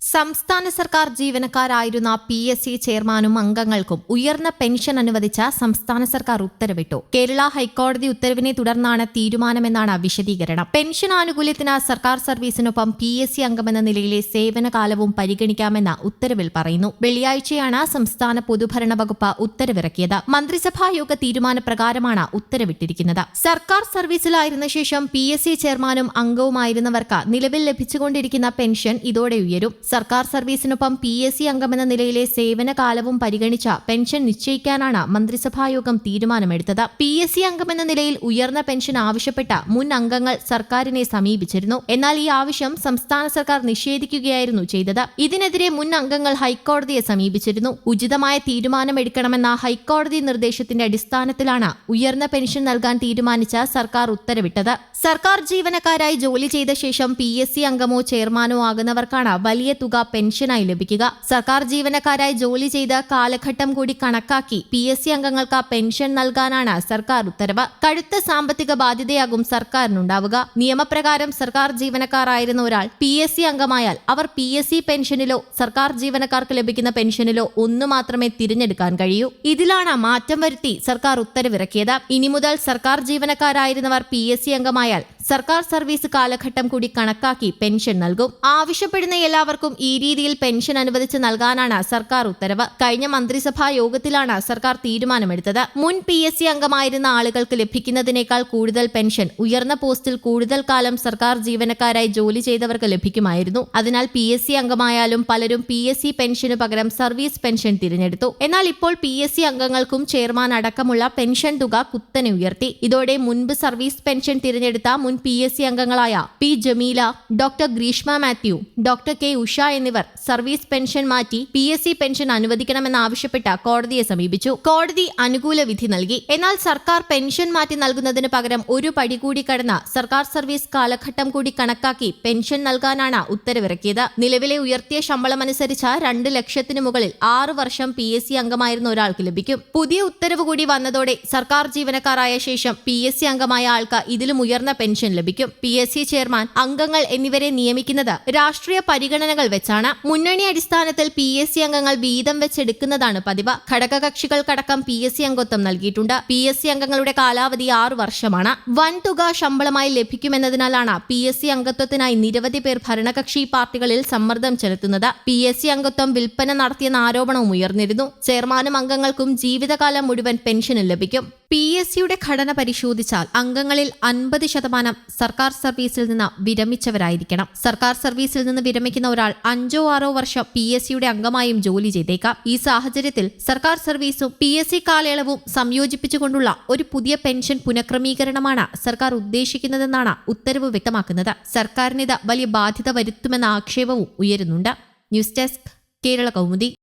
സംസ്ഥാന സർക്കാർ ജീവനക്കാരായിരുന്ന P S C ചെയർമാനും അംഗങ്ങൾക്കും ഉയർന്ന പെൻഷൻ അനുവദിച്ച സംസ്ഥാന സർക്കാർ ഉത്തരവിട്ടു. കേരള ഹൈക്കോടതി ഉത്തരവിനെ തുടർന്നാണ് തീരുമാനമെന്നാണ് വിശദീകരണം. പെൻഷൻ ആനുകൂല്യത്തിന് സർക്കാർ സർവീസിനൊപ്പം പി എസ് സി അംഗമെന്ന നിലയിലെ സേവനകാലവും പരിഗണിക്കാമെന്ന ഉത്തരവിൽ പറയുന്നു. വെള്ളിയാഴ്ചയാണ് സംസ്ഥാന പൊതുഭരണ വകുപ്പ് ഉത്തരവിറക്കിയത്. മന്ത്രിസഭാ യോഗ തീരുമാനപ്രകാരമാണ് ഉത്തരവിട്ടിരിക്കുന്നത്. സർക്കാർ സർവീസിലായിരുന്ന ശേഷം പി എസ് സി ചെയർമാനും അംഗവുമായിരുന്നവർക്ക് നിലവിൽ ലഭിച്ചുകൊണ്ടിരിക്കുന്ന പെൻഷൻ ഇതോടെ ഉയരും. സർക്കാർ സർവീസിനൊപ്പം പി എസ് സി അംഗമെന്ന നിലയിലെ സേവന കാലവും പരിഗണിച്ച പെൻഷൻ നിശ്ചയിക്കാനാണ് മന്ത്രിസഭായോഗം തീരുമാനമെടുത്തത്. പി എസ് സി അംഗമെന്ന നിലയിൽ ഉയർന്ന പെൻഷൻ ആവശ്യപ്പെട്ട മുൻ അംഗങ്ങൾ സർക്കാരിനെ സമീപിച്ചിരുന്നു. എന്നാൽ ഈ ആവശ്യം സംസ്ഥാന സർക്കാർ നിഷേധിക്കുകയായിരുന്നു ചെയ്തത്. ഇതിനെതിരെ മുൻ അംഗങ്ങൾ ഹൈക്കോടതിയെ സമീപിച്ചിരുന്നു. ഉചിതമായ തീരുമാനമെടുക്കണമെന്ന ഹൈക്കോടതി നിർദ്ദേശത്തിന്റെ അടിസ്ഥാനത്തിലാണ് ഉയർന്ന പെൻഷൻ നൽകാൻ തീരുമാനിച്ച സർക്കാർ ഉത്തരവിട്ടത്. സർക്കാർ ജീവനക്കാരായി ജോലി ചെയ്ത ശേഷം പി എസ് സി അംഗമോ ചെയർമാനോ ആകുന്നവർക്കാണ് വലിയ തുക പെൻഷനായി ലഭിക്കുക. സർക്കാർ ജീവനക്കാരായി ജോലി ചെയ്ത കാലഘട്ടം കൂടി കണക്കാക്കി പി എസ് സി അംഗങ്ങൾക്ക് പെൻഷൻ നൽകാനാണ് സർക്കാർ ഉത്തരവ്. കടുത്ത സാമ്പത്തിക ബാധ്യതയാകും സർക്കാരിനുണ്ടാവുക. നിയമപ്രകാരം സർക്കാർ ജീവനക്കാരായിരുന്ന ഒരാൾ പി എസ് സി അംഗമായാൽ അവർ പി എസ് സി പെൻഷനിലോ സർക്കാർ ജീവനക്കാർക്ക് ലഭിക്കുന്ന പെൻഷനിലോ ഒന്നു മാത്രമേ തിരഞ്ഞെടുക്കാൻ കഴിയൂ. ഇതിലാണ് മാറ്റം വരുത്തി സർക്കാർ ഉത്തരവിറക്കിയത്. ഇനി മുതൽ സർക്കാർ ജീവനക്കാരായിരുന്നവർ പി എസ് സി അംഗമായാൽ സർക്കാർ സർവീസ് കാലഘട്ടം കൂടി കണക്കാക്കി പെൻഷൻ നൽകും. ആവശ്യപ്പെടുന്ന എല്ലാവർക്കും ഈ രീതിയിൽ പെൻഷൻ അനുവദിച്ച് നൽകാനാണ് സർക്കാർ ഉത്തരവ്. കഴിഞ്ഞ മന്ത്രിസഭാ യോഗത്തിലാണ് സർക്കാർ തീരുമാനമെടുത്തത്. മുൻ പി എസ് സി അംഗമായിരുന്ന ആളുകൾക്ക് ലഭിക്കുന്നതിനേക്കാൾ കൂടുതൽ പെൻഷൻ ഉയർന്ന പോസ്റ്റിൽ കൂടുതൽ കാലം സർക്കാർ ജീവനക്കാരായി ജോലി ചെയ്തവർക്ക് ലഭിക്കുമായിരുന്നു. അതിനാൽ പി എസ് സി അംഗമായാലും പലരും പി എസ് സി പെൻഷന് പകരം സർവീസ് പെൻഷൻ തിരഞ്ഞെടുത്തു. എന്നാൽ ഇപ്പോൾ പി എസ് സി അംഗങ്ങൾക്കും ചെയർമാൻ അടക്കമുള്ള പെൻഷൻ തുക കുത്തനെ ഉയർത്തി. ഇതോടെ മുൻപ് സർവീസ് പെൻഷൻ തിരഞ്ഞെടുത്ത മുൻ പി എസ് സി അംഗങ്ങളായ P Jameela doctor Greeshma Mathew doctor K Usha എന്നിവർ സർവീസ് പെൻഷൻ മാറ്റി പി എസ് സി പെൻഷൻ അനുവദിക്കണമെന്നാവശ്യപ്പെട്ട കോടതിയെ സമീപിച്ചു. കോടതി അനുകൂല വിധി നൽകി. എന്നാൽ സർക്കാർ പെൻഷൻ മാറ്റി നൽകുന്നതിന് പകരം ഒരു പടി കൂടി കടന്ന സർക്കാർ സർവീസ് കാലഘട്ടം കൂടി കണക്കാക്കി പെൻഷൻ നൽകാനാണ് ഉത്തരവിറക്കിയത്. നിലവിലെ ഉയർത്തിയ ശമ്പളമനുസരിച്ച് രണ്ട് ലക്ഷത്തിനു മുകളിൽ ആറു വർഷം പി എസ് സി അംഗമായിരുന്ന ഒരാൾക്ക് ലഭിക്കും. പുതിയ ഉത്തരവ് കൂടി വന്നതോടെ സർക്കാർ ജീവനക്കാരായ ശേഷം പി എസ് സി അംഗമായ ആൾക്ക് ഇതിലും ഉയർന്ന പെൻഷൻ ലഭിക്കും. പി എസ് സി ചെയർമാൻ അംഗങ്ങൾ എന്നിവരെ നിയമിക്കുന്നത് രാഷ്ട്രീയ പരിഗണനകൾ വെച്ചാണ് മുന്നണി അടിസ്ഥാനത്തിൽ പി എസ് സി അംഗങ്ങൾ വീതം വെച്ചെടുക്കുന്നതാണ് പതിവ്. ഘടകകക്ഷികൾക്കടക്കം പി എസ് സി അംഗത്വം നൽകിയിട്ടുണ്ട്. പി എസ് സി അംഗങ്ങളുടെ കാലാവധി ആറു വർഷമാണ്. വൻതുക ശമ്പളമായി ലഭിക്കുമെന്നതിനാലാണ് പി എസ് സി അംഗത്വത്തിനായി നിരവധി പേർ ഭരണകക്ഷി പാർട്ടികളിൽ സമ്മർദ്ദം ചെലുത്തുന്നത്. പി എസ് സി അംഗത്വം വിൽപ്പന നടത്തിയെന്ന ആരോപണവും ഉയർന്നിരുന്നു. ചെയർമാനും അംഗങ്ങൾക്കും ജീവിതകാലം മുഴുവൻ പെൻഷനും ലഭിക്കും. പി എസ് സിയുടെ ഘടന പരിശോധിച്ചാൽ അംഗങ്ങളിൽ അൻപത് ശതമാനം സർക്കാർ സർവീസിൽ നിന്ന് വിരമിച്ചവരായിരിക്കണം. സർക്കാർ സർവീസിൽ നിന്ന് വിരമിക്കുന്ന ഒരാൾ അഞ്ചോ ആറോ വർഷം പി എസ് സിയുടെ അംഗമായും ജോലി ചെയ്തേക്കാം. ഈ സാഹചര്യത്തിൽ സർക്കാർ സർവീസും പി എസ് സി കാലയളവും സംയോജിപ്പിച്ചുകൊണ്ടുള്ള ഒരു പുതിയ പെൻഷൻ പുനഃക്രമീകരണമാണ് സർക്കാർ ഉദ്ദേശിക്കുന്നതെന്നാണ് ഉത്തരവ് വ്യക്തമാക്കുന്നത്. സർക്കാരിന് ഇത് വലിയ ബാധ്യത വരുത്തുമെന്ന ആക്ഷേപവും ഉയരുന്നുണ്ട്. News desk Kerala Kaumudi.